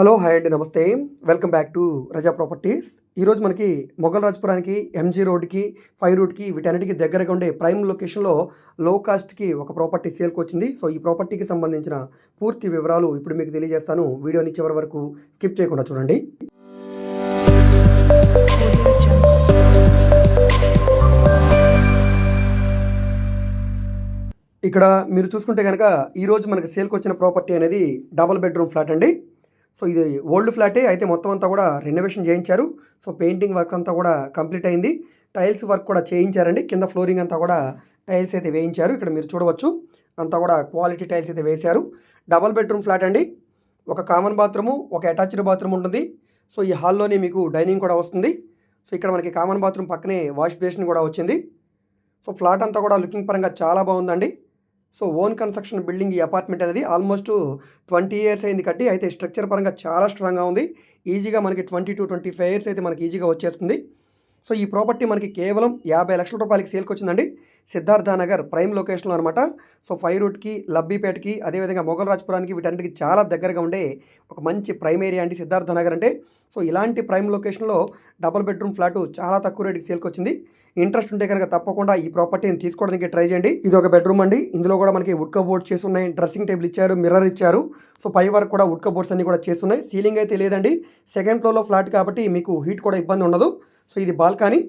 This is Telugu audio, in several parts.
హలో హాయ్ అండి నమస్తే. Welcome back to Raza properties. ఈరోజు మనకి మొఘల్ రాజ్పురానికి ఎంజీ రోడ్కి ఫైవ్ రూట్కి వీటన్నిటికీ దగ్గరగా ఉండే ప్రైమ్ లొకేషన్లో లో కాస్ట్కి ఒక ప్రాపర్టీ సేల్కి వచ్చింది. సో ఈ ప్రాపర్టీకి సంబంధించిన పూర్తి వివరాలు ఇప్పుడు మీకు తెలియజేస్తాను. వీడియోని చివరి వరకు స్కిప్ చేయకుండా చూడండి. ఇక్కడ మీరు చూసుకుంటే కనుక ఈరోజు మనకి సేల్కి వచ్చిన ప్రాపర్టీ అనేది డబల్ బెడ్రూమ్ ఫ్లాట్ అండి. సో ఇది ఓల్డ్ ఫ్లాటే అయితే మొత్తం అంతా కూడా రెనోవేషన్ చేయించారు. సో పెయింటింగ్ వర్క్ అంతా కూడా కంప్లీట్ అయింది. టైల్స్ వర్క్ కూడా చేయించారండి. కింద ఫ్లోరింగ్ అంతా కూడా టైల్స్ అయితే వేయించారు. ఇక్కడ మీరు చూడవచ్చు. అంతా కూడా క్వాలిటీ టైల్స్ అయితే వేశారు. డబల్ బెడ్రూమ్ ఫ్లాట్ అండి. ఒక కామన్ బాత్రూము ఒక అటాచ్డ్ బాత్రూమ్ ఉంటుంది. సో ఈ హాల్లోనే మీకు డైనింగ్ కూడా వస్తుంది. సో ఇక్కడ మనకి కామన్ బాత్రూమ్ పక్కనే వాష్ బేసిన్ కూడా వచ్చింది. సో ఫ్లాట్ అంతా కూడా లుకింగ్ పరంగా చాలా బాగుందండి. సో ఓన్ కన్స్ట్రక్షన్ బిల్డింగ్ ఈ అపార్ట్మెంట్ అనేది ఆల్మోస్ట్ ట్వంటీ ఇయర్స్ అయింది కట్టి. అయితే స్ట్రక్చర్ పరంగా చాలా స్ట్రాంగ్గా ఉంది. ఈజీగా మనకి twenty to twenty five years అయితే మనకి ఈజీగా వచ్చేస్తుంది. సో ఈ ప్రాపర్టీ మనకి కేవలం యాభై లక్షల రూపాయలకి సేల్కి వచ్చిందండి సిద్ధార్థ నగర్ ప్రైమ్ లొకేషన్లో అనమాట సో ఫైవ్ రూట్కి లబ్బీపేటకి అదేవిధంగా మొఘల్ రాజ్పురానికి వీటన్నిటికి చాలా దగ్గరగా ఉండే ఒక మంచి ప్రైమ్ ఏరియా అండి సిద్ధార్థ నగర్ అంటే. సో ఇలాంటి ప్రైమ్ లొకేషన్లో డబుల్ బెడ్రూమ్ ఫ్లాట్ చాలా తక్కువ రేటుకి సేల్కి వచ్చింది ఇంట్రెస్ట్ ఉంటే కనుక తప్పకుండా ఈ ప్రాపర్టీని తీసుకోవడానికి ట్రై చేయండి. ఇది ఒక బెడ్రూమ్ అండి. ఇందులో కూడా మనకి వుడ్ కబోర్డ్ చేసి ఉన్నాయి డ్రెస్సింగ్ టేబుల్ ఇచ్చారు మిర్రర్ ఇచ్చారు. సో పై వరకు కూడా వుడ్ కబోర్డ్స్ అన్ని కూడా చేస్తున్నాయి. సీలింగ్ అయితే లేదండి. సెకండ్ ఫ్లోర్లో ఫ్లాట్ కాబట్టి మీకు హీట్ కూడా ఇబ్బంది ఉండదు. సో ఇది బాల్కనీ.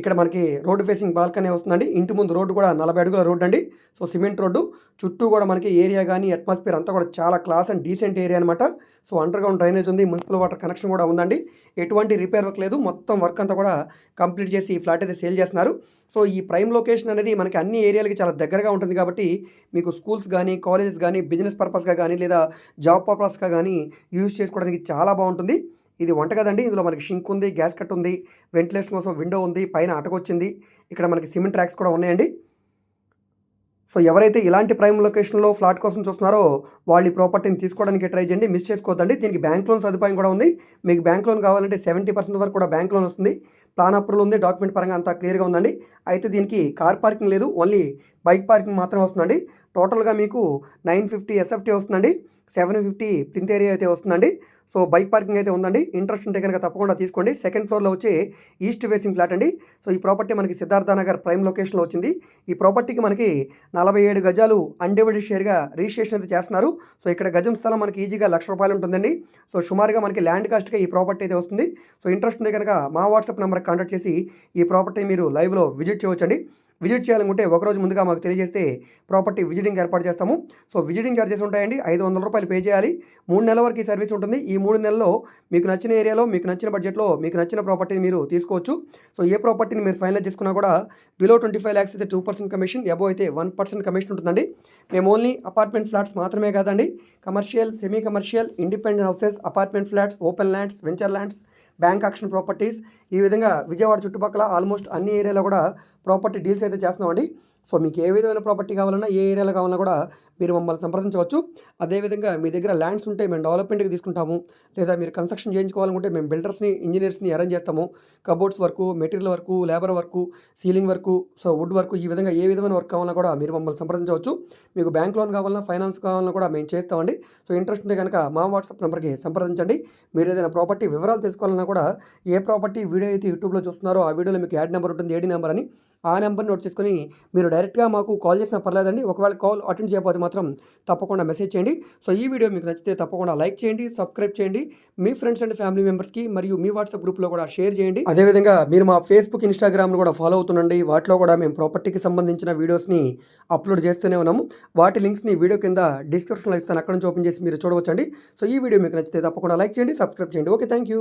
ఇక్కడ మనకి రోడ్డు ఫేసింగ్ బాల్కనీ వస్తుందండి. ఇంటి ముందు రోడ్డు కూడా నలభై అడుగుల రోడ్డు అండి. So cement road. చుట్టూ కూడా మనకి ఏరియా కానీ అట్మాస్ఫియర్ అంతా కూడా చాలా క్లాస్ అండ్ డీసెంట్ ఏరియా అనమాట సో అండర్ గ్రౌండ్ డ్రైనేజ్ ఉంది. మున్సిపల్ వాటర్ కనెక్షన్ కూడా ఉందండి. ఎటువంటి రిపేర్ వర్క్ లేదు. మొత్తం వర్క్ అంతా కూడా కంప్లీట్ చేసి ఈ ఫ్లాట్ అయితే సేల్ చేస్తున్నారు. సో ఈ ప్రైమ్ లొకేషన్ అనేది మనకి అన్ని ఏరియాలకి చాలా దగ్గరగా ఉంటుంది కాబట్టి మీకు స్కూల్స్ కానీ కాలేజెస్ కానీ బిజినెస్ పర్పస్గా కానీ లేదా జాబ్ పర్పస్గా కానీ యూజ్ చేసుకోవడానికి చాలా బాగుంటుంది. ఇది వంట కదండి. ఇందులో మనకి షింక్ ఉంది గ్యాస్ కట్ ఉంది వెంటిలేషన్ కోసం విండో ఉంది పైన అటకొచ్చింది. ఇక్కడ మనకి సిమెంట్ ట్రాక్స్ కూడా ఉన్నాయండి. సో ఎవరైతే ఇలాంటి ప్రైమ్ లొకేషన్లో ఫ్లాట్ కోసం చూస్తున్నారో వాళ్ళు ఈ ప్రాపర్టీని తీసుకోవడానికి ట్రై చేయండి. మిస్ చేసుకోవద్దండి. దీనికి బ్యాంక్ లోన్ సదుపాయం కూడా ఉంది. మీకు బ్యాంక్ లోన్ కావాలంటే సెవెంటీ పర్సెంట్ వరకు కూడా బ్యాంక్ లోన్ వస్తుంది. ప్లాన్ అప్రూవల్ ఉంది. డాక్యుమెంట్ పరంగా అంతా క్లియర్గా ఉందండి. అయితే దీనికి కార్ పార్కింగ్ లేదు. ఓన్లీ బైక్ పార్కింగ్ మాత్రమే వస్తుందండి. టోటల్గా మీకు నైన్ ఫిఫ్టీ ఎస్ఎఫ్టీ వస్తుందండి సెవెన్ ఫిఫ్టీ ప్రింట్ ఏరియా అయితే వస్తుందండి. సో బైక్ పార్కింగ్ అయితే ఉందండి. ఇంట్రెస్ట్ ఉంటే కనుక తప్పకుండా తీసుకోండి. సెకండ్ ఫ్లోర్లో వచ్చి ఈస్ట్ ఫేసింగ్ ఫ్లాట్ అండి. సో ఈ ప్రాపర్టీ మనకి సిద్ధార్థ నగర్ ప్రైమ్ లొకేషన్లో వచ్చింది. ఈ ప్రాపర్టీకి మనకి నలభై ఏడు గజాలు అన్డివైడెడ్ షేర్గా రిజిస్ట్రేషన్ అయితే చేస్తున్నారు. సో ఇక్కడ గజం స్థలం మనకి ఈజీగా లక్ష రూపాయలు ఉంటుందండి. సో సుమారుగా మనకి ల్యాండ్ కాస్ట్గా ఈ ప్రాపర్టీ అయితే వస్తుంది. సో ఇంట్రెస్ట్ ఉంటే కనుక మా వాట్సాప్ నెంబర్కి కాంటాక్ట్ చేసి ఈ ప్రాపర్టీ మీరు లైవ్లో విజిట్ చేయవచ్చండి విజిట్ చేయాలనుకుంటే ఒకరోజు ముందుగా మాకు తెలియజేస్తే ప్రాపర్టీ విజిటింగ్ ఏర్పాటు చేస్తాము. సో విజిటింగ్ ఛార్జెస్ ఉంటాయండి. ఐదు వందల రూపాయలు పే చేయాలి. మూడు నెలల వరకు ఈ సర్వీస్ ఉంటుంది. ఈ మూడు నెలల్లో మీకు నచ్చిన ఏరియాలో మీకు నచ్చిన బడ్జెట్లో మీకు నచ్చిన ప్రాపర్టీని మీరు తీసుకోవచ్చు. సో ఏ ప్రాపర్టీని మీరు ఫైనల్ చేసుకున్నా కూడా బిలో ట్వంటీ ఫైవ్ ల్యాక్స్ అయితే టూ పర్సెంట్ కమిషన్ ఎబో అయితే వన్ పర్సెంట్ కమిషన్ ఉంటుందండి. మేము ఓన్లీ అపార్ట్మెంట్ ఫ్లాట్స్ మాత్రమే కాదండి. Commercial semi commercial independent houses apartment flats open lands venture lands bank auction properties ఈ విధంగా విజయవాడ చుట్టుపక్కల ఆల్మోస్ట్ అన్ని ఏరియాలో కూడా ప్రాపర్టీ డీల్స్ అయితే చేస్తున్నామండి. సో మీకు ఏ విధమైన ప్రాపర్టీ కావాలన్నా ఏ ఏరియాలో కావాలన్నా కూడా మీరు మమ్మల్ని సంప్రదించవచ్చు. అదేవిధంగా మీ దగ్గర ల్యాండ్స్ ఉంటే మేము డెవలప్మెంట్కి తీసుకుంటాము. లేదా మీరు కన్స్ట్రక్షన్ చేయించుకోవాలనుకుంటే మేము బిల్డర్స్ని ఇంజనీర్స్ని అరేంజ్ చేస్తాము. Cupboards work material work labour work ceiling work so wood work ఈ విధంగా ఏ విధమైన వర్క్ కావాలన్నా కూడా మీరు మమ్మల్ని సంప్రదించవచ్చు. మీకు బ్యాంక్ లోన్ కావాలన్నా ఫైనాన్స్ కావాలన్నా కూడా మేము చేస్తామండి. సో ఇంట్రెస్ట్ ఉంటే కనుక మా వాట్సాప్ నెంబర్కి సంప్రదించండి. మీరు ఏదైనా ప్రాపర్టీ వివరాలు తెలుసుకోవాలన్నా కూడా ఏ ప్రాపర్టీ వీడియో అయితే యూట్యూబ్లో చూస్తున్నారో ఆ వీడియోలో మీకు యాడ్ నెంబర్ ఉంటుంది ఏడి నెంబర్ అని. ఆ నెంబర్ నోట్ చేసుకొని మీరు డైరెక్ట్గా మాకు కాల్ చేసినా పర్లేదండి. ఒకవేళ కాల్ అటెండ్ చేయకపోతే మాత్రం తప్పకుండా మెసేజ్ చేయండి. సో ఈ వీడియో మీకు నచ్చితే తప్పకుండా లైక్ చేయండి సబ్స్క్రైబ్ చేయండి. మీ ఫ్రెండ్స్ అండ్ ఫ్యామిలీ మెంబర్స్కి మరియు మీ వాట్సాప్ గ్రూప్లో కూడా షేర్ చేయండి. అదేవిధంగా మీరు మా ఫేస్బుక్ ఇన్స్టాగ్రామ్ను కూడా ఫాలో అవుతుండండి. వాటిలో కూడా మేము ప్రాపర్టీకి సంబంధించిన వీడియోస్ని అప్లోడ్ చేస్తూనే ఉన్నాము. వాటి లింక్స్ని వీడియో కింద డిస్క్రిప్షన్లో ఇస్తాను. అక్కడ నుంచి ఓపెన్ చేసి మీరు చూడవచ్చండి. సో ఈ వీడియో మీకు నచ్చితే తప్పకుండా లైక్ చేయండి సబ్స్క్రైబ్ చేయండి. Okay thank you.